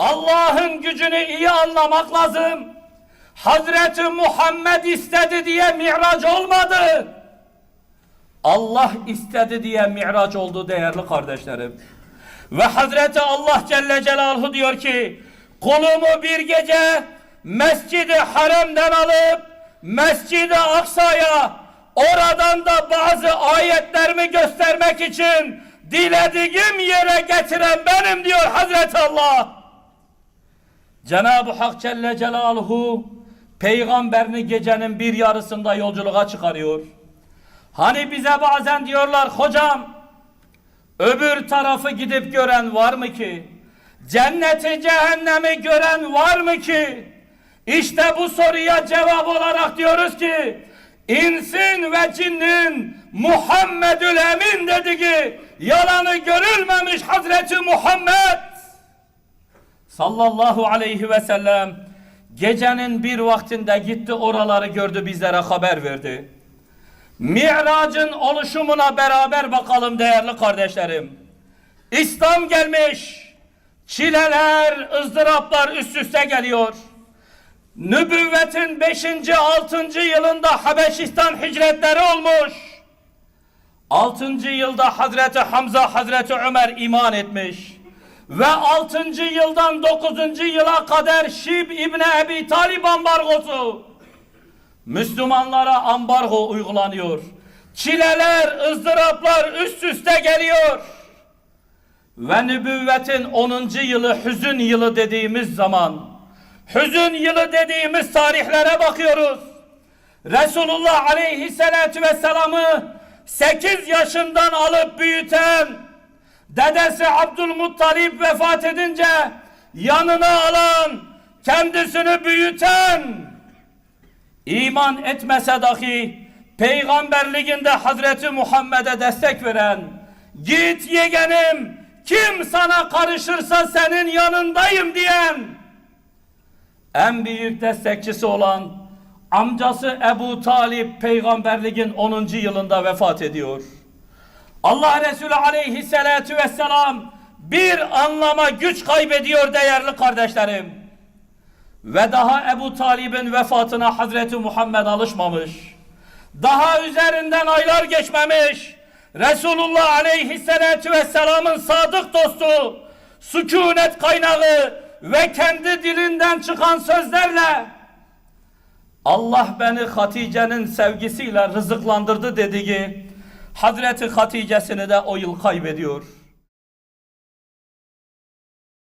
Allah'ın gücünü iyi anlamak lazım. Hazreti Muhammed istedi diye miraç olmadı. Allah istedi diye miraç oldu değerli kardeşlerim. Ve Hazreti Allah Celle Celaluhu diyor ki kulumu bir gece Mescid-i Harem'den alıp Mescid-i Aksa'ya oradan da bazı ayetlerimi göstermek için dilediğim yere getiren benim diyor Hazreti Allah. Cenab-ı Hak Celle Celaluhu peygamberini gecenin bir yarısında yolculuğa çıkarıyor. Hani bize bazen diyorlar hocam öbür tarafı gidip gören var mı ki? Cenneti cehennemi gören var mı ki? İşte bu soruya cevap olarak diyoruz ki insin ve cinnin Muhammedül Emin dediği yalanı görülmemiş Hazreti Muhammed sallallahu aleyhi ve sellem gecenin bir vaktinde gitti oraları gördü bizlere haber verdi. Mi'racın oluşumuna beraber bakalım değerli kardeşlerim. İslam gelmiş. Çileler, ızdıraplar üst üste geliyor. Nübüvvetin 5. 6. yılında Habeşistan hicretleri olmuş. 6. yılda Hazreti Hamza, Hazreti Ömer iman etmiş. Ve 6. yıldan 9. yıla kadar Şib İbni Ebi Talib ambargosu. Müslümanlara ambargo uygulanıyor. Çileler, ızdıraplar üst üste geliyor. Ve nübüvvetin 10. yılı hüzün yılı dediğimiz zaman, hüzün yılı dediğimiz tarihlere bakıyoruz. Resulullah aleyhissalatu vesselam'ı 8 yaşından alıp büyüten, dedesi Abdülmuttalip vefat edince yanına alan, kendisini büyüten, iman etmese dahi peygamberliğinde Hazreti Muhammed'e destek veren git yeğenim kim sana karışırsa senin yanındayım diyen en büyük destekçisi olan amcası Ebu Talip peygamberliğin 10. yılında vefat ediyor. Allah Resulü aleyhissalatu vesselam bir anlama güç kaybediyor değerli kardeşlerim. Ve daha Ebu Talib'in vefatına Hazreti Muhammed alışmamış. Daha üzerinden aylar geçmemiş. Resulullah aleyhissalatu vesselamın sadık dostu, sükunet kaynağı ve kendi dilinden çıkan sözlerle Allah beni Hatice'nin sevgisiyle rızıklandırdı dediği Hazreti Hatice'sini de o yıl kaybediyor.